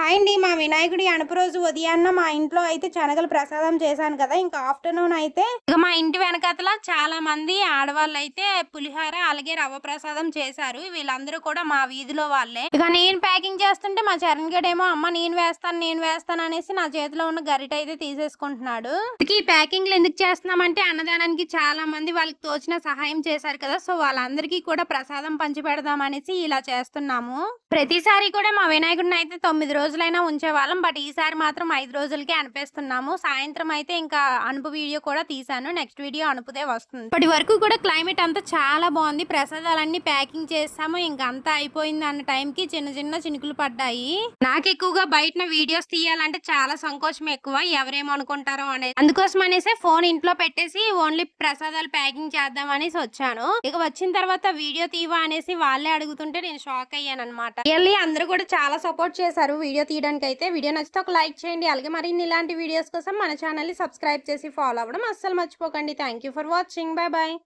Hi అండి మా వినాయకుడి అనుపు రోజు ఉదయాన్న మా ఇంట్లో అయితే శనగలు ప్రసాదం చేశాను కదా ఇంకా ఆఫ్టర్నూన్ అయితే ఇక మా ఇంటి వెనకాతల చాలా మంది ఆడవాళ్ళు అయితే పులిహోర అలాగే రవ్వ ప్రసాదం చేశారు. వీళ్ళందరూ కూడా మా వీధిలో వాళ్ళే. ఇక నేను ప్యాకింగ్ చేస్తుంటే మా చరణ్ గడ్ ఏమో అమ్మ నేను వేస్తాను నేను వేస్తాను అనేసి నా చేతిలో ఉన్న గరిట అయితే తీసేసుకుంటున్నాడు. ఈ ప్యాకింగ్లు ఎందుకు చేస్తున్నామంటే అన్నదానానికి చాలా మంది వాళ్ళకి తోచిన సహాయం చేశారు కదా సో వాళ్ళందరికీ కూడా ప్రసాదం పంచి పెడదాం అనేసి ఇలా చేస్తున్నాము. ప్రతిసారి కూడా మా వినాయకుడిని అయితే తొమ్మిది రోజులైనా ఉంచేవాళ్ళం. బట్ ఈసారి మాత్రం ఐదు రోజులకే అనిపిస్తున్నాము. సాయంత్రం అయితే ఇంకా అనుపు వీడియో కూడా తీసాను నెక్స్ట్ వీడియో అనుపుదే వస్తుంది. ఇప్పటి వరకు కూడా క్లైమేట్ అంతా చాలా బాగుంది. ప్రసాదాలన్నీ ప్యాకింగ్ చేసాము. ఇంకా అంతా అయిపోయింది అన్న టైంకి చిన్న చిన్న చినుకులు పడ్డాయి. నాకు ఎక్కువగా బయట వీడియోస్ తీయాలంటే చాలా సంకోచం ఎక్కువ. ఎవరేమో అనుకుంటారో అనేది అందుకోసం అనేసి ఫోన్ ఇంట్లో పెట్టేసి ఓన్లీ ప్రసాదాలు ప్యాకింగ్ చేద్దాం అనేసి వచ్చాను. ఇక వచ్చిన తర్వాత వీడియో తీవా అనేసి వాళ్ళే అడుగుతుంటే నేను షాక్ అయ్యాను అనమాట అందరూ కూడా చాలా సపోర్ట్ చేశారు వీడియో తీయడానికి అయితే వీడియో నచ్చితే ఒక లైక్ చేయండి. అలాగే మరిన్ని ఇలాంటి వీడియోస్ కోసం మన ఛానల్ని సబ్స్క్రైబ్ చేసి ఫాలో అవ్వడం అస్సలు మర్చిపోకండి. Thank for watching bye bye